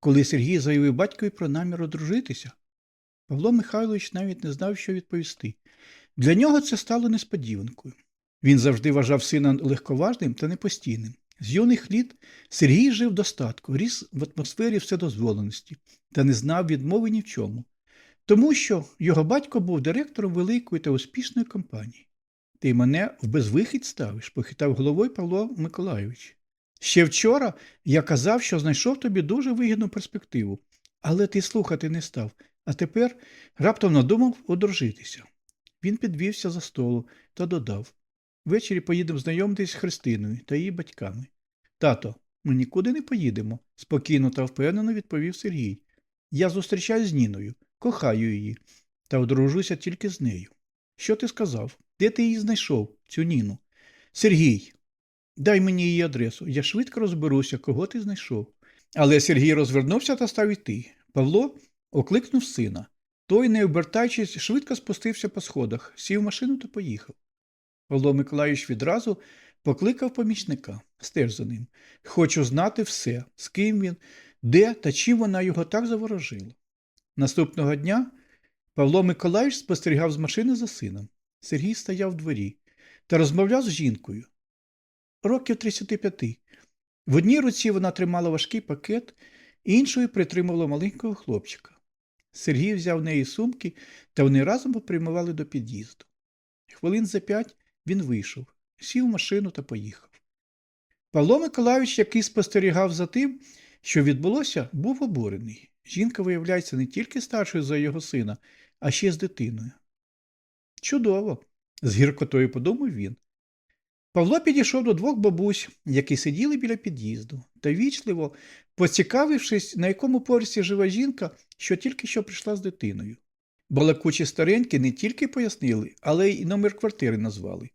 коли Сергій заявив батькові про намір одружитися. Павло Михайлович навіть не знав, що відповісти. Для нього це стало несподіванкою. Він завжди вважав сина легковажним та непостійним. З юних літ Сергій жив достатку, ріс в атмосфері вседозволеності та не знав відмови ні в чому, тому що його батько був директором великої та успішної компанії. Ти мене в безвихідь ставиш, похитав головою Павло Миколайович. Ще вчора я казав, що знайшов тобі дуже вигідну перспективу, але ти слухати не став, а тепер раптом надумав одружитися. Він підвівся за столу та додав Ввечері поїдемо знайомитись з Христиною та її батьками. Тато, ми нікуди не поїдемо, спокійно та впевнено відповів Сергій. Я зустрічаюсь з Ніною, кохаю її, та одружуся тільки з нею. Що ти сказав? Де ти її знайшов, цю Ніну? Сергій, дай мені її адресу, я швидко розберуся, кого ти знайшов. Але Сергій розвернувся та став іти. Павло окликнув сина. Той, не обертаючись, швидко спустився по сходах, сів машину та поїхав. Павло Миколаївич відразу покликав помічника, стеж за ним. Хочу знати все, з ким він, де та чим вона його так заворожила. Наступного дня Павло Миколаївич спостерігав з машини за сином. Сергій стояв в дворі та розмовляв з жінкою. Років 35. В одній руці вона тримала важкий пакет, іншою притримувала маленького хлопчика. Сергій взяв в неї сумки, та вони разом попрямували до під'їзду. Хвилин за п'ять він вийшов, сів в машину та поїхав. Павло Миколаївич, який спостерігав за тим, що відбулося, був обурений. Жінка виявляється не тільки старшою за його сина, а ще з дитиною. Чудово, з гіркотою подумав він. Павло підійшов до двох бабусь, які сиділи біля під'їзду, та вічливо, поцікавившись, на якому поверсі жива жінка, що тільки що прийшла з дитиною. Балакучі старенькі не тільки пояснили, але й номер квартири назвали.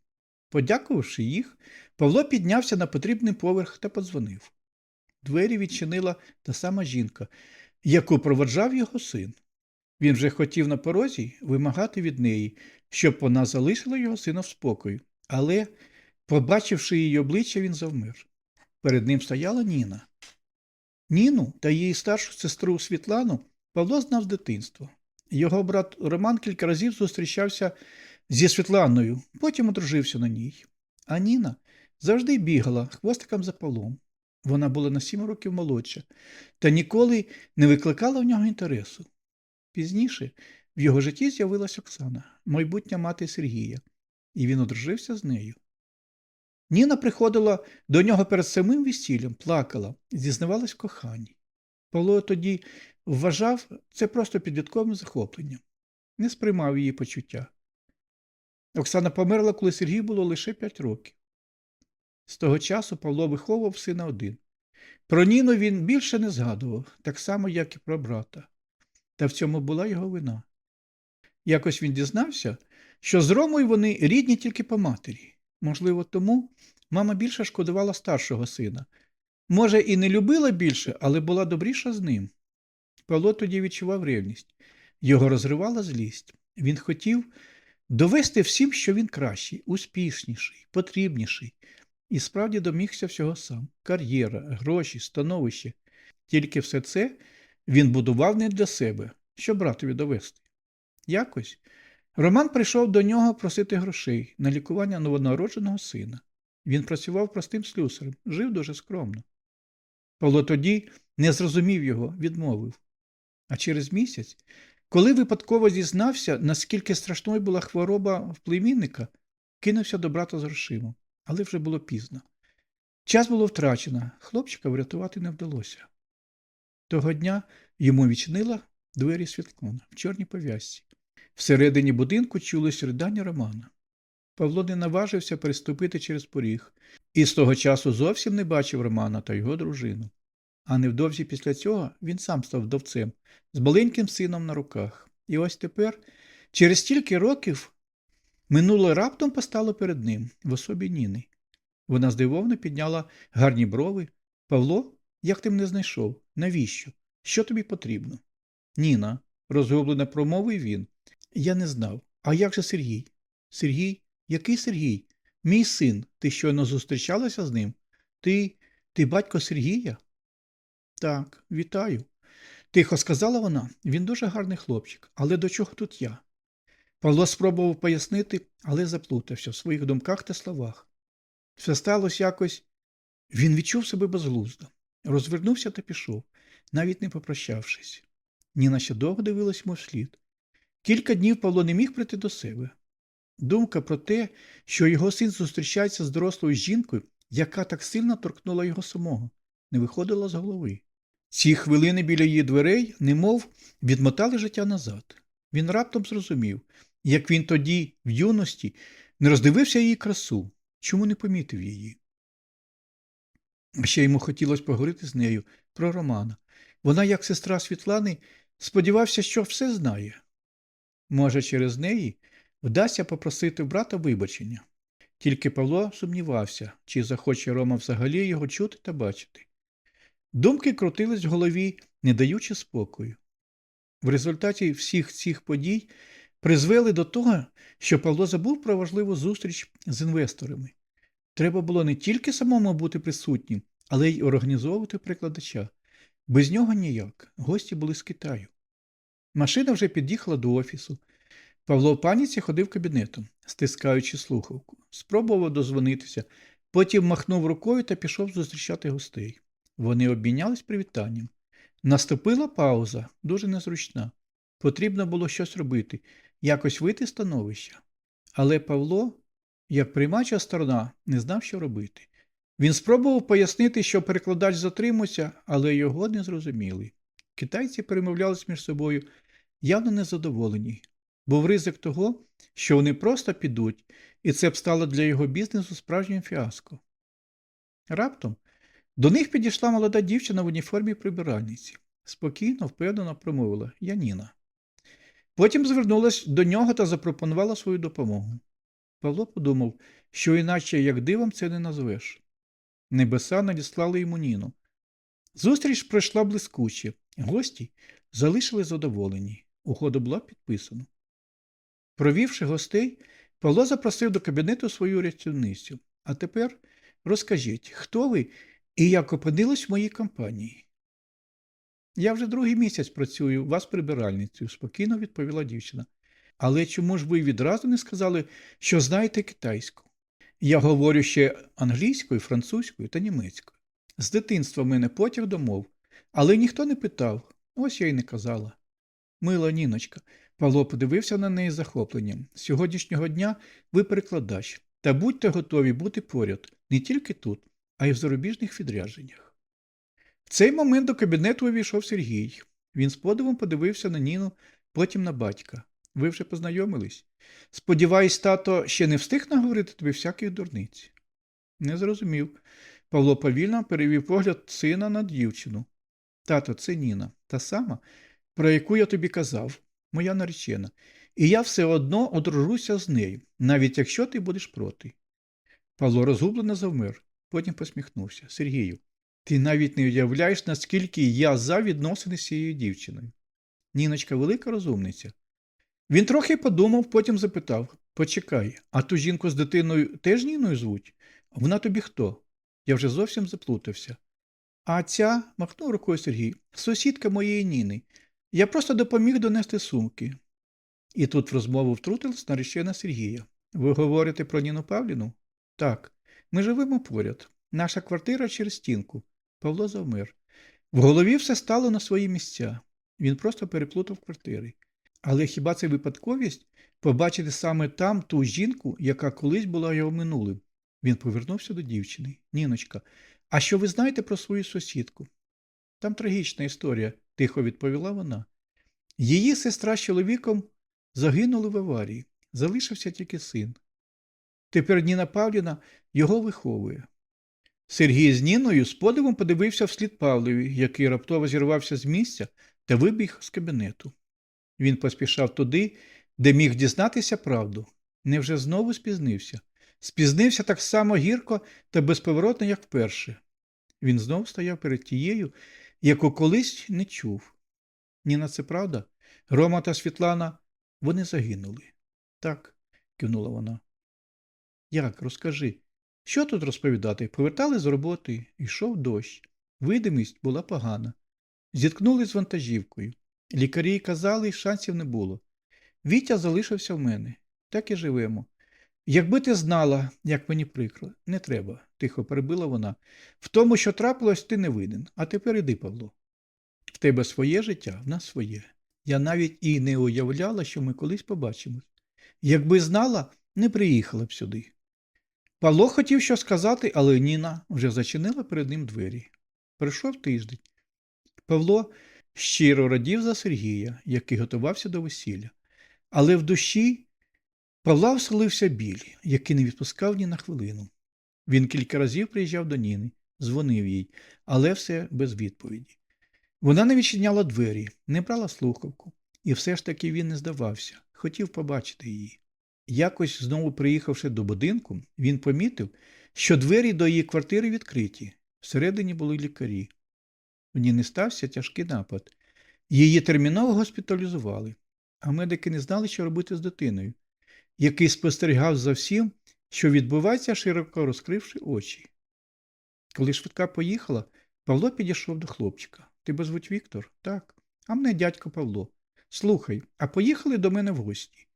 Подякувавши їх, Павло піднявся на потрібний поверх та подзвонив. Двері відчинила та сама жінка, яку проводжав його син. Він вже хотів на порозі вимагати від неї, щоб вона залишила його сина в спокою, але, побачивши її обличчя, він завмер. Перед ним стояла Ніна. Ніну та її старшу сестру Світлану Павло знав з дитинства. Його брат Роман кілька разів зустрічався зі Світланою, потім одружився на ній. А Ніна завжди бігала хвостиком за Павлом. Вона була на сім років молодша та ніколи не викликала в нього інтересу. Пізніше в його житті з'явилась Оксана, майбутня мати Сергія, і він одружився з нею. Ніна приходила до нього перед самим весіллям, плакала, зізнавалась в коханні. Павло тоді вважав це просто підлітковим захопленням, не сприймав її почуття. Оксана померла, коли Сергій було лише п'ять років. З того часу Павло виховував сина один. Про Ніну він більше не згадував, так само, як і про брата. Та в цьому була його вина. Якось він дізнався, що з Ромою вони рідні тільки по матері. Можливо, тому мама більше шкодувала старшого сина. Може, і не любила більше, але була добріша з ним. Павло тоді відчував ревність. Його розривала злість. Він хотів довести всім, що він кращий, успішніший, потрібніший, і справді домігся всього сам кар'єра, гроші, становище. Тільки все це він будував не для себе, щоб братові довести. Якось Роман прийшов до нього просити грошей на лікування новонародженого сина. Він працював простим слюсарем, жив дуже скромно. Павло тоді не зрозумів його, відмовив. А через місяць, коли випадково дізнався, наскільки страшною була хвороба в племінника, кинувся до брата з грошима, але вже було пізно. Час було втрачено, хлопчика врятувати не вдалося. Того дня йому відчинила двері Світлана в чорній пов'язці. Всередині будинку чулось ридання Романа. Павло не наважився переступити через поріг, і з того часу зовсім не бачив Романа та його дружину. А невдовзі після цього він сам став вдовцем з маленьким сином на руках. І ось тепер, через стільки років, минуле раптом постало перед ним в особі Ніни. Вона здивовано підняла гарні брови. Павло, як ти мене знайшов? Навіщо? Що тобі потрібно? Ніна, розгублено промовив він. Я не знав. А як же Сергій? Сергій? Який Сергій? Мій син. Ти щойно зустрічалася з ним? Ти. ти батько Сергія? Так, вітаю. Тихо сказала вона, він дуже гарний хлопчик, але до чого тут я? Павло спробував пояснити, але заплутався в своїх думках та словах. Все сталося якось. Він відчув себе безглуздо, розвернувся та пішов, навіть не попрощавшись. Ніна ще довго дивилась йому вслід. Кілька днів Павло не міг прийти до себе. Думка про те, що його син зустрічається з дорослою жінкою, яка так сильно торкнула його самого, не виходила з голови. Ці хвилини біля її дверей, немов відмотали життя назад. Він раптом зрозумів, як він тоді, в юності, не роздивився її красу, чому не помітив її. Ще йому хотілося поговорити з нею про Романа. Вона, як сестра Світлани, сподівався, що все знає. Може, через неї вдасться попросити брата вибачення. Тільки Павло сумнівався, чи захоче Рома взагалі його чути та бачити. Думки крутились в голові, не даючи спокою. В результаті всіх цих подій призвели до того, що Павло забув про важливу зустріч з інвесторами. Треба було не тільки самому бути присутнім, але й організовувати прикладача. Без нього ніяк. Гості були з Китаю. Машина вже під'їхала до офісу. Павло в паніці ходив кабінетом, стискаючи слухавку. Спробував дозвонитися, потім махнув рукою та пішов зустрічати гостей. Вони обмінялись привітанням. Наступила пауза, дуже незручна. Потрібно було щось робити, якось вийти з становища. Але Павло, як приймача сторона, не знав, що робити. Він спробував пояснити, що перекладач затримався, але його не зрозуміли. Китайці перемовлялись між собою явно незадоволені. Був ризик того, що вони просто підуть, і це б стало для його бізнесу справжнім фіаско. Раптом до них підійшла молода дівчина в уніформі прибиральниці. Спокійно, впевнено промовила Я Ніна. Потім звернулась до нього та запропонувала свою допомогу. Павло подумав, що іначе як дивом це не назвеш. Небеса надіслали йому Ніну. Зустріч пройшла блискуче, гості залишили задоволені. Угода була підписана. Провівши гостей, Павло запросив до кабінету свою рятівницю. А тепер розкажіть, хто ви і як опинились в моїй компанії? Я вже другий місяць працюю у вас прибиральницею, спокійно відповіла дівчина. Але чому ж ви відразу не сказали, що знаєте китайську? Я говорю ще англійською, французькою та німецькою. З дитинства мене потяг до мов, але ніхто не питав, ось я й не казала. Мила Ніночка, Павло подивився на неї захопленням. З сьогоднішнього дня ви перекладач, та будьте готові бути поряд не тільки тут, а й в зарубіжних відрядженнях. В цей момент до кабінету увійшов Сергій. Він з подивом подивився на Ніну, потім на батька. Ви вже познайомились? Сподіваюсь, тато ще не встиг наговорити тобі всяких дурниць. Не зрозумів. Павло повільно перевів погляд сина на дівчину. Тато, це Ніна, та сама, про яку я тобі казав, моя наречена, і я все одно одружуся з нею, навіть якщо ти будеш проти. Павло розгублено завмер, потім посміхнувся. Сергію, ти навіть не уявляєш, наскільки я за відносини з цією дівчиною. Ніночка велика розумниця. Він трохи подумав, потім запитав Почекай, а ту жінку з дитиною теж Ніною звуть? Вона тобі хто? Я вже зовсім заплутався. А ця, махнув рукою Сергій, сусідка моєї Ніни. Я просто допоміг донести сумки. І тут в розмову втрутилась наречена Сергія. Ви говорите про Ніну Павліну? Так, ми живемо поряд. Наша квартира через стінку. Павло завмер. В голові все стало на свої місця. Він просто переплутав квартири. Але хіба це випадковість побачити саме там ту жінку, яка колись була його минулим? Він повернувся до дівчини. Ніночка, а що ви знаєте про свою сусідку? Там трагічна історія, тихо відповіла вона. Її сестра з чоловіком загинули в аварії, залишився тільки син. Тепер Ніна Павліна його виховує. Сергій з Ніною з подивом подивився вслід Павлові, який раптово зірвався з місця та вибіг з кабінету. Він поспішав туди, де міг дізнатися правду. Невже знову спізнився? Спізнився так само гірко та безповоротно, як вперше. Він знов стояв перед тією, яку колись не чув. Ніна, це правда? Рома та Світлана вони загинули. Так, кивнула вона. Як, розкажи, що тут розповідати? Повертали з роботи, йшов дощ. Видимість була погана. Зіткнулись з вантажівкою. Лікарі казали, шансів не було. Вітя залишився в мене. Так і живемо. Якби ти знала, як мені прикро, не треба, тихо перебила вона. В тому, що трапилось, ти не винен. А тепер іди, Павло. В тебе своє життя, в нас своє. Я навіть і не уявляла, що ми колись побачимось. Якби знала, не приїхала б сюди. Павло хотів що сказати, але Ніна вже зачинила перед ним двері. Прийшов тиждень. Павло щиро радів за Сергія, який готувався до весілля. Але в душі Павла вселився біль, який не відпускав ні на хвилину. Він кілька разів приїжджав до Ніни, дзвонив їй, але все без відповіді. Вона не відчиняла двері, не брала слухавку, і все ж таки він не здавався, хотів побачити її. Якось, знову приїхавши до будинку, він помітив, що двері до її квартири відкриті. Всередині були лікарі. В ній не стався тяжкий напад. Її терміново госпіталізували, а медики не знали, що робити з дитиною, який спостерігав за всім, що відбувається, широко розкривши очі. Коли швидка поїхала, Павло підійшов до хлопчика. Тебе звуть Віктор? Так. А мене дядько Павло. Слухай, а поїхали до мене в гості.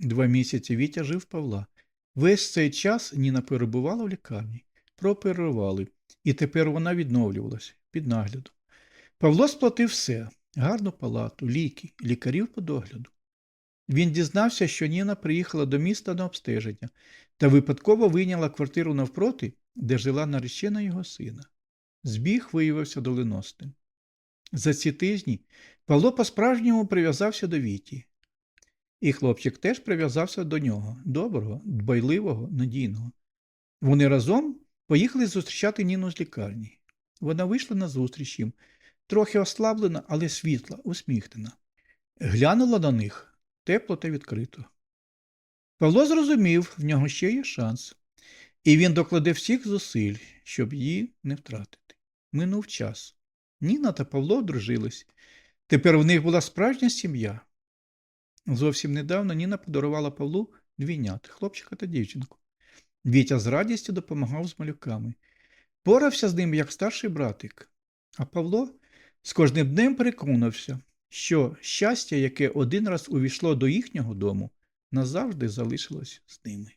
Два місяці Вітя жив Павла. Весь цей час Ніна перебувала в лікарні, прооперували, і тепер вона відновлювалася під наглядом. Павло сплатив все гарну палату, ліки, лікарів по догляду. Він дізнався, що Ніна приїхала до міста на обстеження та випадково вийняла квартиру навпроти, де жила наречена його сина. Збіг виявився доленосним. За ці тижні Павло по-справжньому прив'язався до Віті. І хлопчик теж прив'язався до нього, доброго, дбайливого, надійного. Вони разом поїхали зустрічати Ніну з лікарні. Вона вийшла на зустріч їм, трохи ослаблена, але світла, усміхнена. Глянула на них тепло та відкрито. Павло зрозумів, в нього ще є шанс, і він докладе всіх зусиль, щоб її не втратити. Минув час. Ніна та Павло одружились. Тепер в них була справжня сім'я. Зовсім недавно Ніна подарувала Павлу двійнят, хлопчика та дівчинку. Вітя з радістю допомагав з малюками. Порався з ним як старший братик. А Павло з кожним днем переконався, що щастя, яке один раз увійшло до їхнього дому, назавжди залишилось з ними.